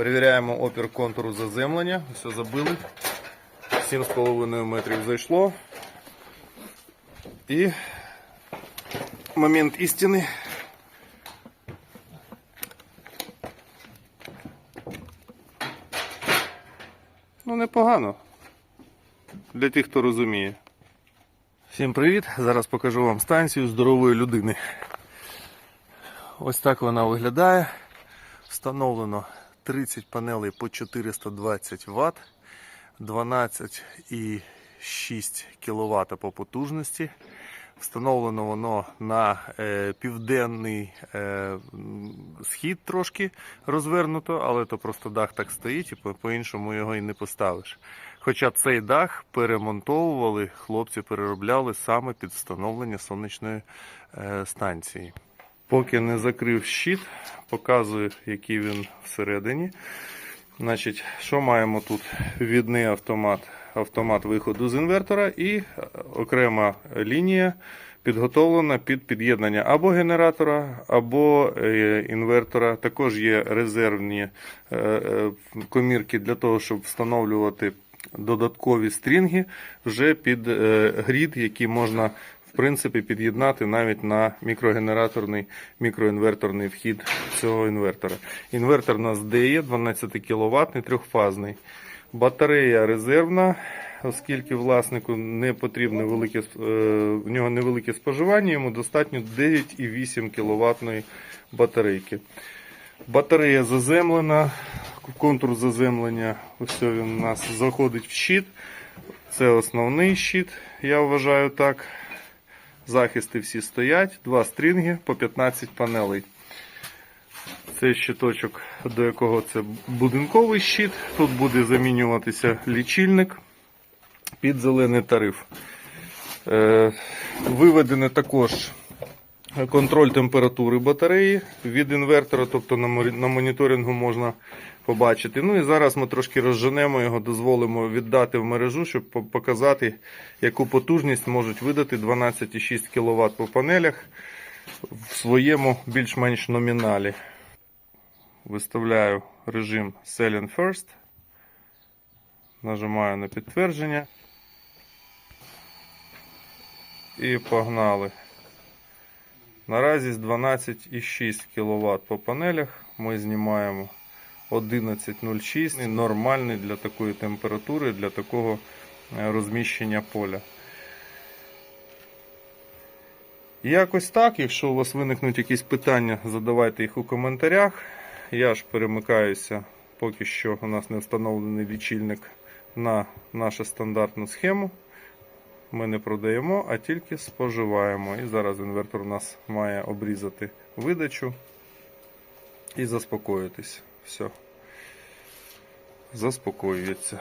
Перевіряємо опір контуру заземлення. Все забили. 7,5 метрів зайшло. І момент істини. Ну, непогано. Для тих, хто розуміє. Всім привіт! Зараз покажу вам станцію здорової людини. Ось так вона виглядає. Встановлено 30 панелей по 420 Вт, 12,6 кВт по потужності. Встановлено воно на е, південний е, схід трошки розвернуто, але то просто дах так стоїть і по- по-іншому його і не поставиш. Хоча цей дах перемонтовували, хлопці переробляли саме під встановлення сонячної е, станції. Поки не закрив щит, показую, який він всередині. Значить, що маємо тут? Відний автомат, автомат виходу з інвертора і е, окрема лінія підготовлена під під'єднання або генератора, або е, інвертора. Також є резервні е, комірки для того, щоб встановлювати додаткові стрінги вже під грід, які можна в принципі під'єднати навіть на мікрогенераторний мікроінверторний вхід цього інвертора. Інвертор у нас DE 12 кВт, трьохфазний. Батарея резервна, оскільки власнику не потрібне велике е, в нього невелике споживання, йому достатньо 9,8 кВт батарейки. Батарея заземлена, контур заземлення, ось він у нас заходить в щит. Це основний щит, я вважаю так. Захисти всі стоять, два стрінги по 15 панелей. Це щиточок, до якого це будинковий щит. Тут буде замінюватися лічильник під зелений тариф. Е, Виведене також контроль температури батареї від інвертора, тобто на моніторингу можна побачити. Ну і зараз ми трошки розженемо його, дозволимо віддати в мережу, щоб показати, яку потужність можуть видати 12,6 кВт по панелях в своєму більш-менш номіналі. Виставляю режим Selling First. Нажимаю на підтвердження. І погнали. Наразі з 12,6 кВт по панелях ми знімаємо 11,06. Нормальний для такої температури, для такого е, розміщення поля. Якось так, якщо у вас виникнуть якісь питання, задавайте їх у коментарях. Я ж перемикаюся, поки що у нас не встановлений лічильник на нашу стандартну схему. Ми не продаємо, а тільки споживаємо. І зараз інвертор у нас має обрізати видачу і заспокоїтись. Все. Заспокоюється.